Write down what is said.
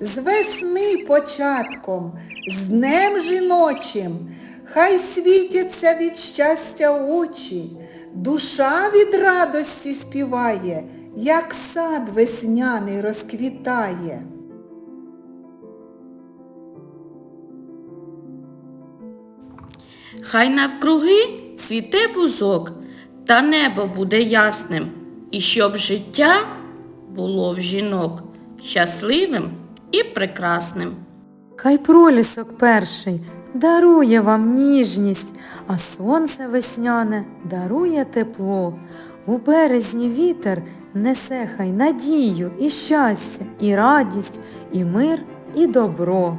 з весни початком, з днем жіночим, хай світяться від щастя очі, душа від радості співає, як сад весняний розквітає. Хай навкруги цвіте бузок, та небо буде ясним, і щоб життя було в жінок щасливим і прекрасним. Хай пролісок перший дарує вам ніжність, а сонце весняне дарує тепло. У березні вітер несе хай надію і щастя, і радість, і мир, і добро.